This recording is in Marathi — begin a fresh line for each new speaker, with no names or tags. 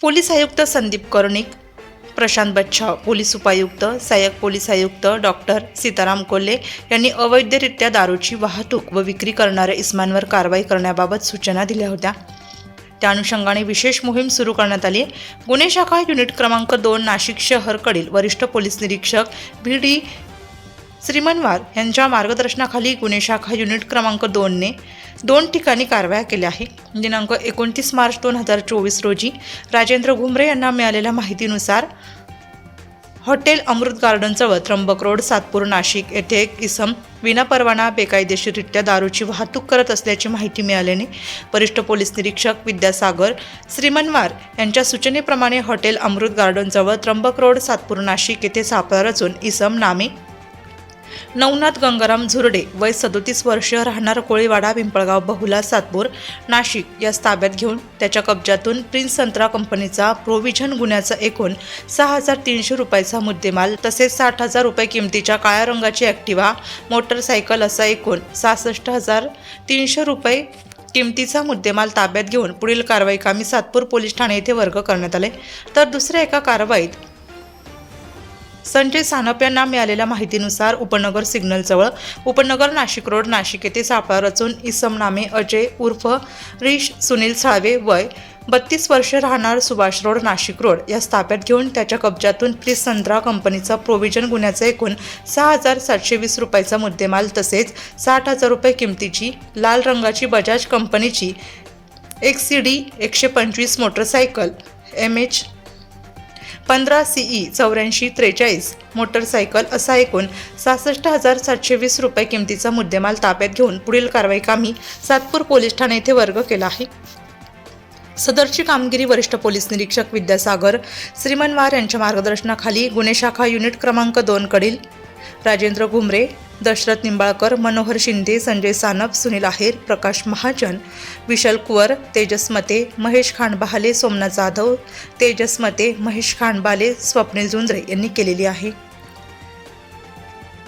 पोलीस आयुक्त संदीप कर्णिक प्रशांत बच्छाव पोलीस उपायुक्त सहाय्यक पोलीस आयुक्त डॉक्टर सीताराम कोल्हे यांनी अवैधरित्या दारूची वाहतूक व विक्री करणाऱ्या इस्मांवर कारवाई करण्याबाबत सूचना दिल्या होत्या. त्या अनुषंगाने विशेष मोहीम सुरू करण्यात आली गुन्हे शाखा युनिट क्रमांक दोन नाशिक शहरकडील वरिष्ठ पोलीस निरीक्षक व्ही. डी. श्रीमनवार यांच्या मार्गदर्शनाखाली गुन्हे शाखा युनिट क्रमांक दोनने दोन ठिकाणी कारवाया केल्या आहे दिनांक एकोणतीस मार्च दोन हजार चोवीस रोजी राजेंद्र घुमरे यांना मिळालेल्या माहितीनुसार हॉटेल अमृत गार्डनजवळ त्र्यंबक रोड सातपूर नाशिक येथे एक इसम विनापरवाना बेकायदेशीररित्या दारूची वाहतूक करत असल्याची माहिती मिळाल्याने वरिष्ठ पोलीस निरीक्षक विद्यासागर श्रीमनवार यांच्या सूचनेप्रमाणे हॉटेल अमृत गार्डनजवळ त्र्यंबक रोड सातपूर नाशिक येथे सापळा रचून इसम नामे नवनाथ गंगाराम झुरडे वय सदोतीस वर्ष राहणार कोळीवाडा पिंपळगाव बहुला सातपूर नाशिक. या ताब्यात घेऊन त्याच्या कब्जातून प्रिन्स संत्रा कंपनीचा प्रोव्हिजन गुन्ह्याचा एकूण सहा हजार तीनशे रुपयाचा मुद्देमाल तसेच साठ हजार रुपये किमतीच्या काळ्या रंगाची ॲक्टिवा मोटरसायकल असा एकूण सहासष्ट हजार तीनशे रुपये किमतीचा मुद्देमाल ताब्यात घेऊन पुढील कारवाई कामी सातपूर पोलीस ठाणे येथे वर्ग करण्यात आले. तर दुसऱ्या एका कारवाईत संजय सानप यांना मिळालेल्या माहितीनुसार उपनगर सिग्नलजवळ उपनगर नाशिक रोड नाशिक येथे सापळा रचून इसम नामे अजय उर्फ रिश सुनील साळवे वय बत्तीस वर्ष राहणार सुभाष रोड नाशिक रोड या ताब्यात घेऊन त्याच्या कब्जातून प्लीज संत्रा कंपनीचा प्रोव्हिजन गुन्ह्याचा एकूण सहा हजार सातशे वीस रुपयाचा मुद्देमाल तसेच साठ हजार रुपये किमतीची लाल रंगाची बजाज कंपनीची एक्स सी डी एकशे पंचवीस मोटरसायकल एम एच पंधरा सीई चौऱ्याऐंशी त्रेचाळीस. मोटरसायकल असा एकूण सहासष्ट हजार सातशे वीस रुपये किमतीचा मुद्देमाल ताब्यात घेऊन पुढील कारवाई कामी सातपूर पोलीस ठाणे येथे वर्ग केला आहे. सदरची कामगिरी वरिष्ठ पोलीस निरीक्षक विद्यासागर श्रीमनवार यांच्या मार्गदर्शनाखाली गुन्हे शाखा युनिट क्रमांक दोनकडील राजेंद्र घुमरे दशरथ निंबाळकर मनोहर शिंदे संजय सानप सुनील आहेर प्रकाश महाजन विशाल कुवर तेजस मते महेश खांडबहाले सोमनाथ जाधव तेजस मते महेश खांडबाले स्वप्नील जुंद्रे यांनी केलेली आहे.